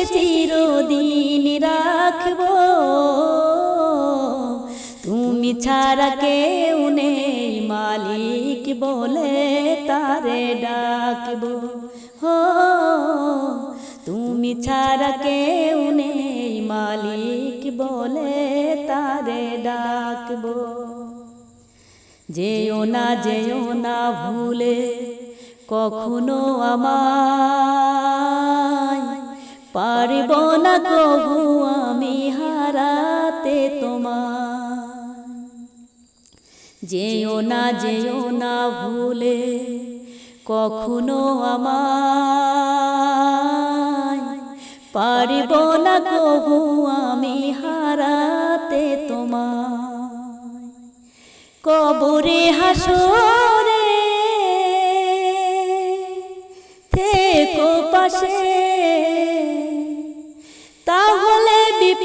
ভালোবেসে চিরদিন রাখব। তুমি ছাড়া কেউ নেই, মালিক বলে তারে ডাকবো। হো, তুমি ছাড়া কেউ নেই, মালিক বলে তারে ডাকবো। যেও না যেও না ভুলে কখনো আমায় পারব না কবু আমি হারাতে তোমার যেও না যেও না ভুলে কখনো আমায়। পারব না কবু আমি হারাতে তোমায়। কবরে হাসরে থেকো পাশে।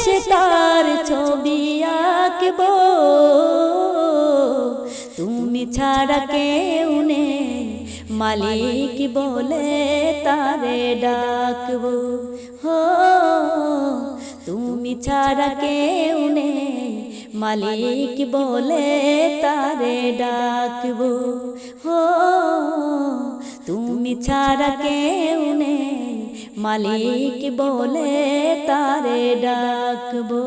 ভালোবেসে তার ছবি আঁকব। তুমি ছাড়া কেউ নেই, মালিক বলে তারে ডাকব। হো, তুমি ছাড়া কেউ নেই, মালিক বলে তারে ডাকব। হো, তুমি ছাড়া কেউ নেই। মালিক বলে তারে ডাকবো।